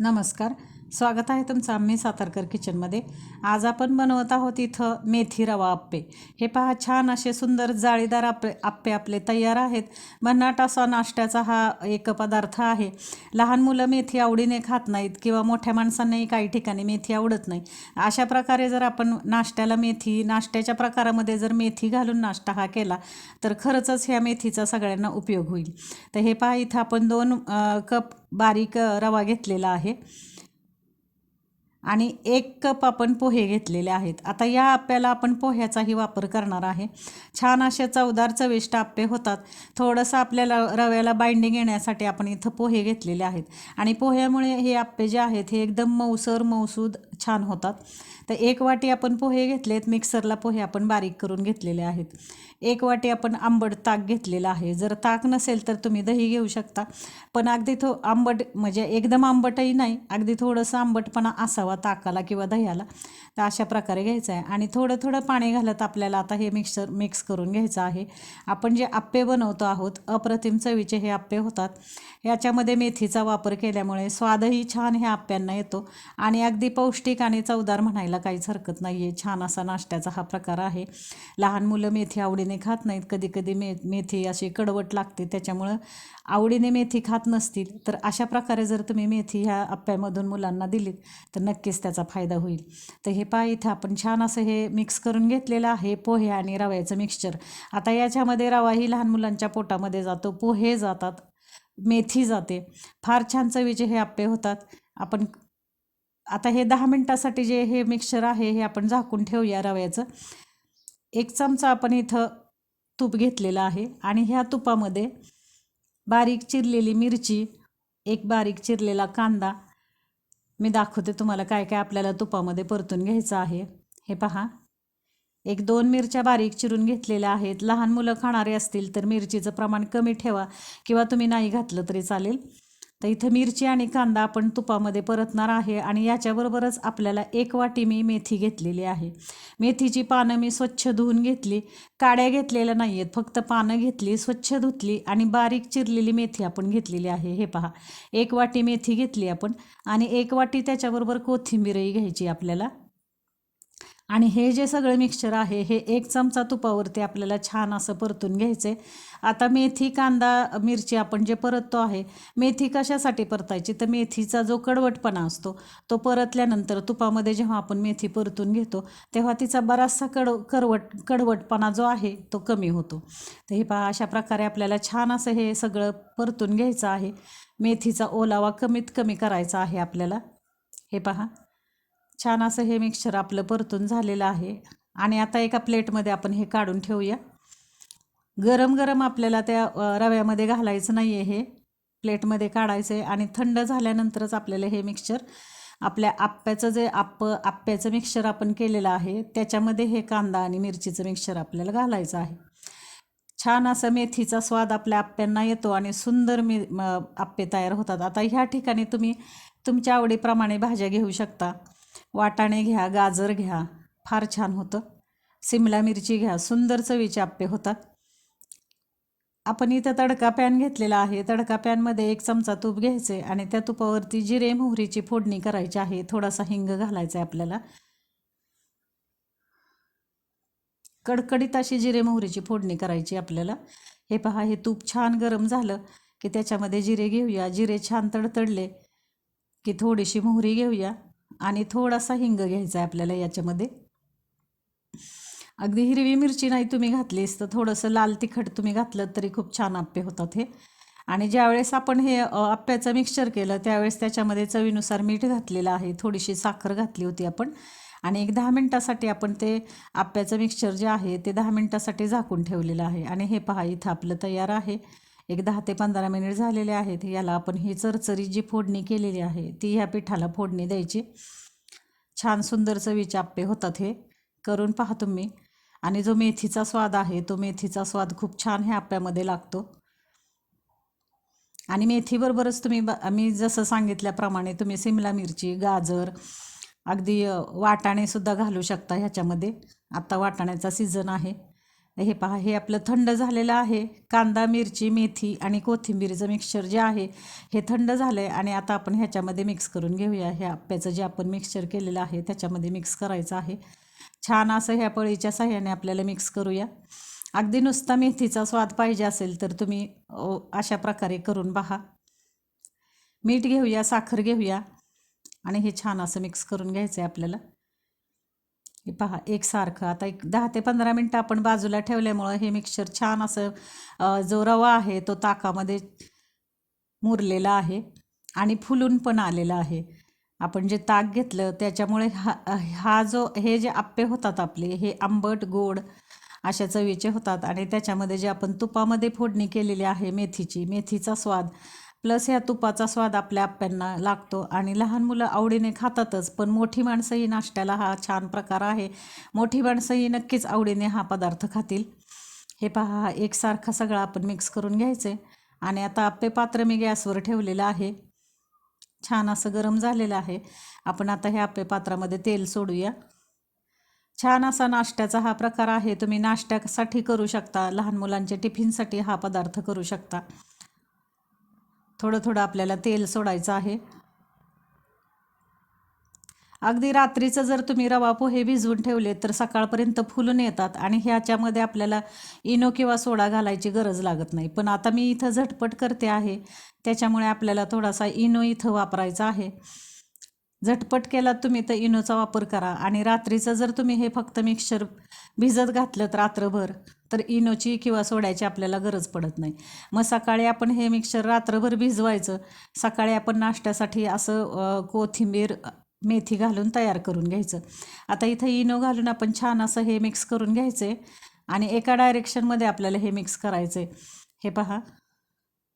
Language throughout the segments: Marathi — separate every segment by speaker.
Speaker 1: नमस्कार. स्वागत आहे तुमचं आम्ही सातारकर किचनमध्ये आज आपण बनवत आहोत इथं मेथी रवा आप्पे. हे पहा छान असे सुंदर जाळीदार आप्पे आप्पे आपले तयार आहेत. भन्नाट असा नाश्त्याचा हा एक पदार्थ आहे. लहान मुलं मेथी आवडीने खात नाहीत किंवा मोठ्या माणसांनाही काही ठिकाणी मेथी आवडत नाही. अशा प्रकारे जर आपण नाश्त्याला मेथी नाश्त्याच्या प्रकारामध्ये जर मेथी घालून नाश्ता हा केला तर खरंचच ह्या मेथीचा सगळ्यांना उपयोग होईल. तर हे पहा इथं आपण दोन कप बारीक रवा घेतलेला आहे. आणि एक कप आपण पोहे घेतलेले आहेत. आता या आप्याला आपण पोह्याचाही वापर करणार आहे. छान असे चवदार चविष्ट आप्पे होतात. थोडंसं आपल्याला रव्याला बाइंडिंग येण्यासाठी आपण इथं पोहे घेतलेले आहेत. आणि पोह्यामुळे हे आप्पे जे आहेत हे एकदम मऊसर मऊसूद छान होतात. तर एक वाटी आपण पोहे घेतलेत मिक्सरला पोहे आपण बारीक करून घेतलेले आहेत. एक वाटी आपण आंबट ताक घेतलेलं आहे. जर ताक नसेल तर तुम्ही दही घेऊ शकता. पण अगदी थो आंबट म्हणजे एकदम आंबटही नाही अगदी थोडंसं आंबटपणा असावा ताकाला किंवा दह्याला. तर अशा प्रकारे घ्यायचं आहे. आणि थोडं थोडं पाणी घालत आपल्याला आता हे मिक्सर मिक्स करून घ्यायचं आहे. आपण जे आप्पे बनवतो आहोत अप्रतिम चवीचे हे आप्पे होतात. याच्यामध्ये मेथीचा वापर केल्यामुळे स्वादही छान ह्या आप्प्यांना येतो. आणि अगदी पौष्टिक आणि चवदार म्हणायला काहीच हरकत नाही आहे छान असा नाश्त्याचा हा प्रकार आहे. लहान मुलं मेथी आवडीने खात नाहीत. कधी कधी मे मेथी अशी कडवट लागते. त्याच्यामुळं आवडीने मेथी खात नसतील. तर अशा प्रकारे जर तुम्ही मेथी ह्या आप्प्यामधून मुलांना दिलीत तर नक्कीच त्याचा फायदा होईल. तर हे पाय इथं आपण छान असं हे मिक्स करून घेतलेलं आहे. पोहे आणि रव्याचं मिक्सचर आता याच्यामध्ये रवाही लहान मुलांच्या पोटामध्ये जातो. पोहे जातात. मेथी जाते. फार छान चवीचे हे आप्पे होतात. आपण आता हे दहा मिनटासाठी जे हे मिक्सचर आहे हे आपण झाकून ठेवूया रव्याचं. एक चमचा आपण इथं तूप घेतलेलं आहे आणि ह्या तुपामध्ये बारीक चिरलेली मिरची एक बारीक चिरलेला कांदा. मी दाखवते तुम्हाला काय काय आपल्याला तुपामध्ये परतून घ्यायचं आहे. हे पहा. एक दोन मिरच्या बारीक चिरून घेतलेल्या आहेत. लहान मुलं खाणारे असतील तर मिरचीचं प्रमाण कमी ठेवा किंवा तुम्ही नाही घातलं तरी चालेल. तर इथं मिरची आणि कांदा आपण तुपामध्ये परतणार आहे आणि याच्याबरोबरच आपल्याला एक वाटी मी मेथी घेतलेली आहे. मेथीची पानं मी स्वच्छ धुवून घेतली. काड्या घेतलेल्या नाही आहेत फक्त पानं घेतली स्वच्छ धुतली आणि बारीक चिरलेली मेथी आपण घेतलेली आहे. हे पहा एक वाटी मेथी घेतली आपण आणि एक वाटी त्याच्याबरोबर कोथिंबीरही घ्यायची आपल्याला. आणि हे जे सगळं मिक्सचर आहे हे एक चमचा तुपावरती आपल्याला छान असं परतून घ्यायचं. आहे आता मेथी कांदा मिरची आपण जे परततो आहे मेथी कशासाठी परतायची? तर मेथीचा जो कडवटपणा असतो तो परतल्यानंतर तुपामध्ये जेव्हा आपण मेथी परतून घेतो तेव्हा तिचा बराचसा कड करवट कडवटपणा जो आहे तो कमी होतो. तर हे पहा अशा प्रकारे आपल्याला छान असं हे सगळं परतून घ्यायचं आहे. मेथीचा ओलावा कमीत कमी करायचा आहे आपल्याला. हे पहा. छान असं हे मिक्सचर आपलं परतून झालेलं आहे. आणि आता एका प्लेटमध्ये आपण हे काढून ठेवूया. गरम गरम आपल्याला त्या रव्यामध्ये घालायचं नाही आहे हे. प्लेटमध्ये काढायचं आहे आणि थंड झाल्यानंतरच आपल्याला हे मिक्सचर आपल्या आप्याचं जे आप्प आप्याचं मिक्सचर आपण केलेलं आहे त्याच्यामध्ये हे कांदा आणि मिरचीचं मिक्सचर आपल्याला घालायचं आहे. छान असं मेथीचा स्वाद आपल्या आप्यांना येतो आणि सुंदर मी आप्पे तयार होतात. आता ह्या ठिकाणी तुम्ही तुमच्या आवडीप्रमाणे भाज्या घेऊ शकता. वाटाणे घ्या गाजर घ्या फार छान होतं. सिमला मिरची घ्या सुंदर चवीचे आप्पे होतात आपण इथं तडका पॅन घेतलेला आहे. तडका पॅनमध्ये एक चमचा तूप घ्यायचे आणि त्या तुपावरती जिरे मोहरीची फोडणी करायची आहे. थोडासा हिंग घालायचा आहे आपल्याला. कडकडीत अशी जिरे मोहरीची फोडणी करायची आपल्याला. हे पहा हे तूप छान गरम झालं की त्याच्यामध्ये जिरे घेऊया. जिरे छान तडतडले की थोडीशी मोहरी घेऊया. आणि थोडासा हिंग घ्यायचा आहे आपल्याला याच्यामध्ये. अगदी हिरवी मिरची नाही तुम्ही घातलीस तर थोडंसं लाल तिखट तुम्ही घातलं तरी खूप छान आप्पे होतात हे. आणि ज्यावेळेस आपण हे आप्प्याचं मिक्सचर केलं त्यावेळेस त्याच्यामध्ये चवीनुसार मीठ घातलेलं आहे. थोडीशी साखर घातली होती आपण. आणि एक दहा मिनटासाठी आपण ते आप्प्याचं मिक्सचर जे आहे ते दहा मिनटासाठी झाकून ठेवलेलं आहे. आणि हे पहा इथं आपलं तयार आहे. एक दहा ते पंधरा मिनिट झालेले आहेत याला आपण ही चरचरी जी फोडणी केलेली आहे ती ह्या पिठाला फोडणी द्यायची. छान सुंदर चवीचे आप्पे होतात हे. करून पहा तुम्ही. आणि जो मेथीचा स्वाद आहे तो मेथीचा स्वाद खूप छान ह्या आप्यामध्ये लागतो. आणि मेथीबरोबरच तुम्ही ब मी जसं सांगितल्याप्रमाणे तुम्ही सिमला मिरची गाजर अगदी वाटाणेसुद्धा घालू शकता ह्याच्यामध्ये. आत्ता वाटाण्याचा सीझन आहे. हे पहा हे आपलं थंड झालेलं आहे. कांदा मिरची मेथी आणि कोथिंबीरचं मिक्सचर जे आहे हे थंड झालं आहे आणि आता आपण ह्याच्यामध्ये मिक्स करून घेऊया. हे आप्याचं जे आपण मिक्सचर केलेलं आहे त्याच्यामध्ये मिक्स करायचं आहे. छान असं ह्या पळीच्या साह्याने आपल्याला मिक्स करूया. अगदी नुसता मेथीचा स्वाद पाहिजे असेल तर तुम्ही अशा प्रकारे करून पहा मीठ घेऊया साखर घेऊया आणि हे छान असं मिक्स करून घ्यायचं आहे आपल्याला. हे पहा एकसारखं. आता एक दहा ते पंधरा मिनटं आपण बाजूला ठेवल्यामुळं हे मिक्सचर छान असं जो रवा आहे तो ताकामध्ये मुरलेला आहे आणि फुलून पण आलेला आहे. आपण जे ताक घेतलं त्याच्यामुळे हा हा जो हे जे आप्पे होतात आपले हे आंबट गोड अशा चवीचे होतात आणि त्याच्यामध्ये जे आपण तुपामध्ये फोडणी केलेली आहे मेथीची मेथीचा स्वाद प्लस ह्या तुपाचा स्वाद आपल्या आप्यांना लागतो. आणि लहान मुलं आवडीने खातातच पण मोठी माणसंही नाश्त्याला हा छान प्रकार आहे. मोठी माणसंही नक्कीच आवडीने हा पदार्थ खातील. हे पहा हा एकसारखा सगळा आपण मिक्स करून घ्यायचे. आणि आता आप्पे पात्र मी गॅसवर ठेवलेलं आहे. छान असं गरम झालेलं आहे. आपण आता ह्या आप्पे पात्रामध्ये तेल सोडूया. छान असा नाश्त्याचा हा प्रकार आहे. तुम्ही नाश्त्यासाठी करू शकता. लहान मुलांच्या टिफिनसाठी हा पदार्थ करू शकता. थोडं थोडं आपल्याला तेल सोडायचं आहे. अगदी रात्रीचं जर तुम्ही रवा पोहे भिजवून ठेवले तर सकाळपर्यंत फुलून येतात आणि ह्याच्यामध्ये आपल्याला इनो किंवा सोडा घालायची गरज लागत नाही. पण आता मी इथं झटपट करते आहे. त्याच्यामुळे आपल्याला थोडासा इनो इथं वापरायचा आहे. झटपट केलात तुम्ही तर इनोचा वापर करा. आणि रात्रीचं जर तुम्ही हे फक्त मिक्सचर भिजत घातलं रात्रभर तर इनोची किंवा सोड्याची आपल्याला गरज पडत नाही. मग सकाळी आपण हे मिक्सचर रात्रभर भिजवायचं. सकाळी आपण नाश्त्यासाठी असं कोथिंबीर मेथी घालून तयार करून घ्यायचं. आता इथं इनो घालून आपण छान असं हे मिक्स करून घ्यायचं आहे आणि एका डायरेक्शनमध्ये आपल्याला हे मिक्स करायचं आहे हे पहा.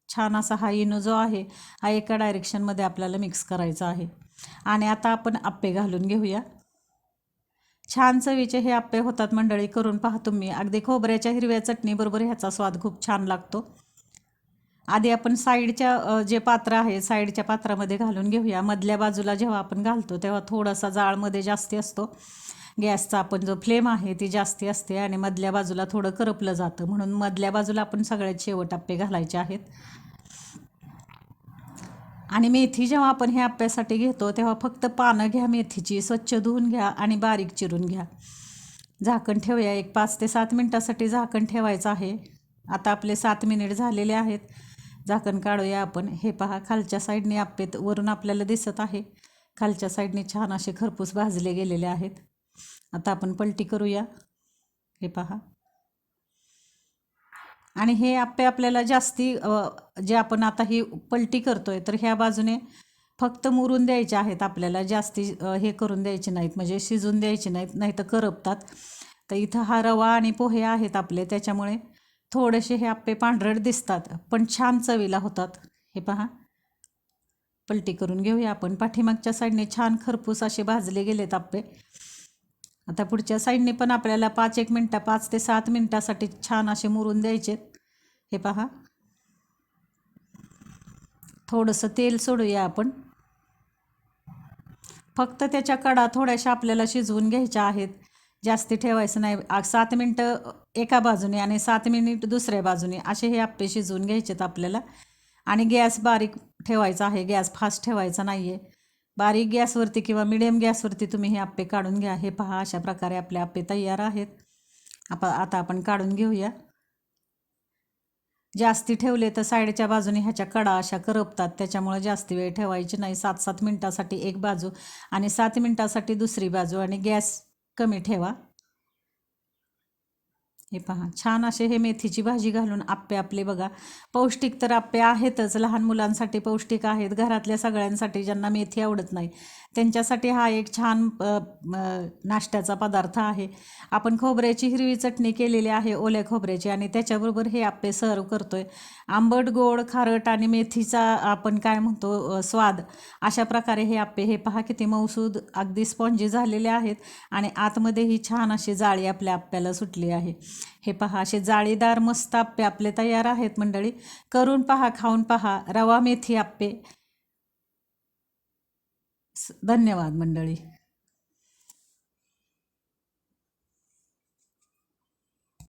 Speaker 1: छान असा हा इनो जो आहे हा एका डायरेक्शनमध्ये आपल्याला मिक्स करायचा आहे. आणि आता आपण आप्पे घालून घेऊया. छान चवीचे हे आप्पे होतात मंडळी करून पहा तुम्ही. अगदी खोबऱ्याच्या हिरव्या चटणीबरोबर ह्याचा स्वाद खूप छान लागतो. आधी आपण साईडच्या जे पात्र आहे साईडच्या पात्रामध्ये घालून घेऊया. मधल्या बाजूला जेव्हा आपण घालतो तेव्हा थोडासा जाळमध्ये जास्ती असतो. गॅसचा आपण जो फ्लेम आहे ती जास्ती असते आणि मधल्या बाजूला थोडं करपलं जातं. म्हणून मधल्या बाजूला आपण सगळ्यात शेवट आप्पे घालायचे आहेत. आणि मेथी जेव्हा आपण हे आप्प्यासाठी घेतो तेव्हा फक्त पानं घ्या मेथीची स्वच्छ धुवून घ्या आणि बारीक चिरून घ्या. झाकण ठेवूया. एक पाच ते सात मिनटासाठी झाकण ठेवायचं आहे. आता आपले सात मिनिट झालेले आहेत. झाकण काढूया आपण. हे पहा खालच्या साईडने आप्पेत वरून आपल्याला दिसत आहे. खालच्या साईडने छान असे खरपूस भाजले गेलेले आहेत. आता आपण पलटी करूया. हे पहा. आणि हे आप्पे आपल्याला जास्ती जे आपण आता ही पलटी करतोय तर ह्या बाजूने फक्त मुरून द्यायचे आहेत आपल्याला. जास्ती हे करून द्यायचे नाहीत. म्हणजे शिजून द्यायचे नाहीत नाही तर करपतात. तर इथं हा रवा आणि पोहे आहेत आपले. त्याच्यामुळे थोडेसे हे आप्पे पांढरट दिसतात पण छान चवीला होतात. हे पहा. पलटी करून घेऊया आपण. पाठीमागच्या साईडने छान खरपूस असे भाजले गेलेत आप्पे आता पुढच्या साईडने पण आपल्याला पाच एक मिनटं पाच ते सात मिनटासाठी छान असे मुरून द्यायचे हे पहा. थोडंसं तेल सोडूया आपण. फक्त त्याच्या कडा थोड्याशा आपल्याला शिजवून घ्यायच्या आहेत. जास्ती ठेवायचं नाही. सात मिनटं एका बाजूने आणि सात मिनिट दुसऱ्या बाजूने असे हे आप्पे शिजवून घ्यायचेत आपल्याला. आणि गॅस बारीक ठेवायचा आहे. गॅस फास्ट ठेवायचा नाही आहे बारीक गॅसवरती किंवा मिडियम गॅसवरती तुम्ही हे आप्पे काढून घ्या. हे पहा अशा प्रकारे आपले आप्पे तयार आहेत. आप आता आपण काढून घेऊया. जास्ती ठेवले तर साईडच्या बाजूने ह्याच्या कडा अशा करपतात. त्याच्यामुळे जास्ती वेळ ठेवायची नाही. सात सात मिनटासाठी एक बाजू आणि सात मिनटासाठी दुसरी बाजू आणि गॅस कमी ठेवा. हे पहा छान असे हे मेथीची भाजी घालून आप्पे आपले बघा. पौष्टिक तर आप्पे आहेतच लहान मुलांसाठी पौष्टिक आहेत घरातल्या सगळ्यांसाठी ज्यांना मेथी आवडत नाही. त्यांच्यासाठी हा एक छान नाश्त्याचा पदार्थ आहे. आपण खोबऱ्याची हिरवी चटणी केलेली आहे ओल्या खोबऱ्याची आणि त्याच्याबरोबर हे आप्पे सर्व करतोय. आंबट गोड खारट आणि मेथीचा आपण काय म्हणतो स्वाद अशा प्रकारे हे आप्पे हे पहा किती मौसूद अगदी स्पॉन्जी झालेले आहेत. आणि आतमध्येही छान अशी जाळी आपल्या आप्प्याला सुटली आहे. हे पहा असे जाळीदार मस्त आप्पे आपले तयार आहेत मंडळी. करून पहा खाऊन पहा. रवा मेथी आप्पे. धन्यवाद मंडळी.